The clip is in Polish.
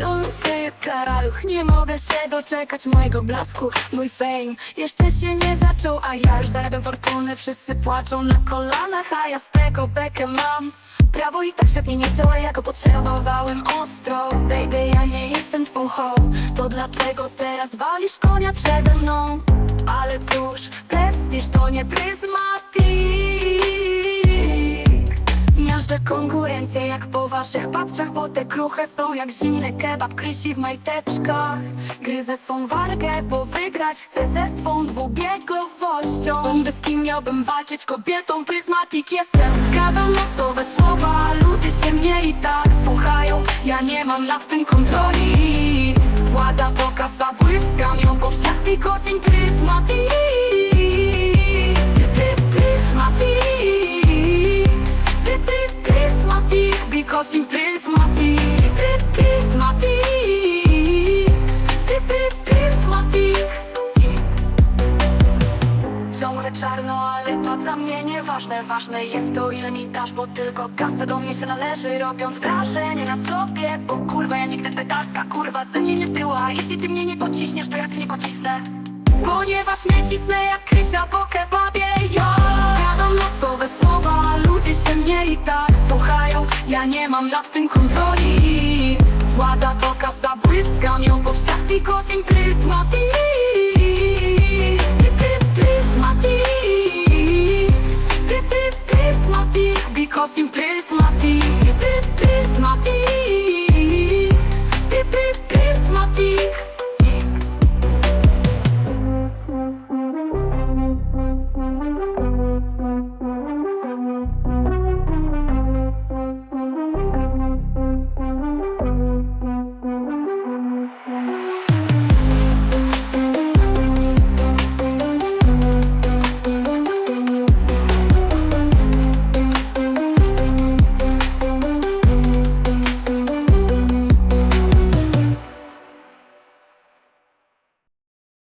Rące jak karaluch, nie mogę się doczekać mojego blasku. Mój fame jeszcze się nie zaczął, a ja już zarabiam fortunę. Wszyscy płaczą na kolanach, a ja z tego bekę mam. Prawo i tak świat mnie nie chciał, a ja go potrzebowałem ostro. Baby, ja nie jestem twą hoł To dlaczego teraz walisz konia przede mną? Ale cóż, prestiż to nie pryzmatik Miażdżę konkurencję jak po waszych babciach Bo te kruche są jak zimny kebab Krysi w majteczkach. Gryzę swą wargę, bo wygrać chcę ze swą dwubiegowością. By z kim miałbym walczyć? Kobietą Pryzmatik jestem. Gadam losowe słowa Ludzie się mnie i tak słuchają. Ja nie mam nad tym kontroli. Władza to In prismatic Pri- Prismatic Pri- pri- Prismatic Ciągle czarno, ale to dla mnie nieważne. Ważne jest to ile mi dasz, bo tylko kasa do mnie się należy Robiąc wrażenie na sobie, bo kurwa ja nigdy pedalska kurwa ze mnie nie była. Jeśli ty mnie nie pociśniesz, to ja cię nie pocisnę. Ponieważ nie cisnę jak Krysia po kebabie. Ja gadam losowe słowa Ludzie się mnie i tak Ja nie mam nad tym kontroli. Władza to kasa błyskam ją po wszech because in prismatic Pri- pri- Prismatic Pri- pri- Prismatic Because in